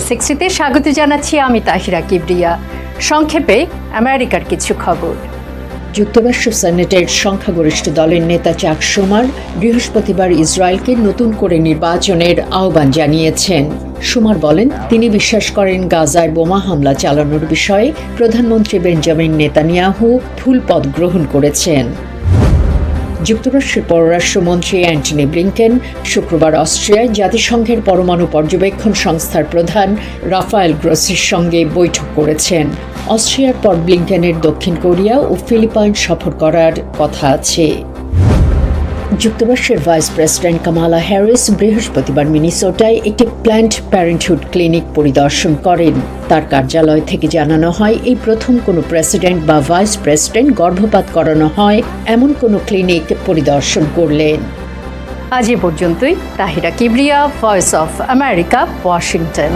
সিক্সটিতে স্বাগত জানাচ্ছি আমি তাহিরা কিবরিয়া। সংক্ষেপে আমেরিকার কিছু খবর। যুক্তরাষ্ট্র সেনেটের সংখ্যাগরিষ্ঠ দলের নেতা চাক সুমার বৃহস্পতিবার ইসরায়েলকে নতুন করে নির্বাচনের আহ্বান জানিয়েছেন। সুমার বলেন, তিনি বিশ্বাস করেন গাজায় বোমা হামলা চালানোর বিষয়ে প্রধানমন্ত্রী বেঞ্জামিন নেতানিয়াহু ফুল পদ গ্রহণ করেছেন। যুক্তরাষ্ট্রের পররাষ্ট্রমন্ত্রী অ্যান্টনি ব্লিংকেন, শুক্রবার অস্ট্রিয়ায় জাতিসংঘের পরমাণু পর্যবেক্ষণ সংস্থার প্রধান রাফায়েল গ্রোসির সঙ্গে বৈঠক করেছেন। অস্ট্রিয়ার পর ব্লিংকেনের দক্ষিণ কোরিয়া ও ফিলিপাইন সফর করার কথা আছে। যুক্তরাষ্ট্রের ভাইস প্রেসিডেন্ট কামালা হ্যারিস বৃহস্পতিবার মিনিসোটায় একটি প্ল্যান্ট প্যারেন্টহুড ক্লিনিক পরিদর্শন করেন। তার কার্যালয় থেকে জানানো হয়, এই প্রথম কোনো প্রেসিডেন্ট বা ভাইস প্রেসিডেন্ট গর্ভপাত করানো হয়, এমন কোনো ক্লিনিক পরিদর্শন করলেন। আজ এ পর্যন্তই। Tahira Kibria Voice of America Washington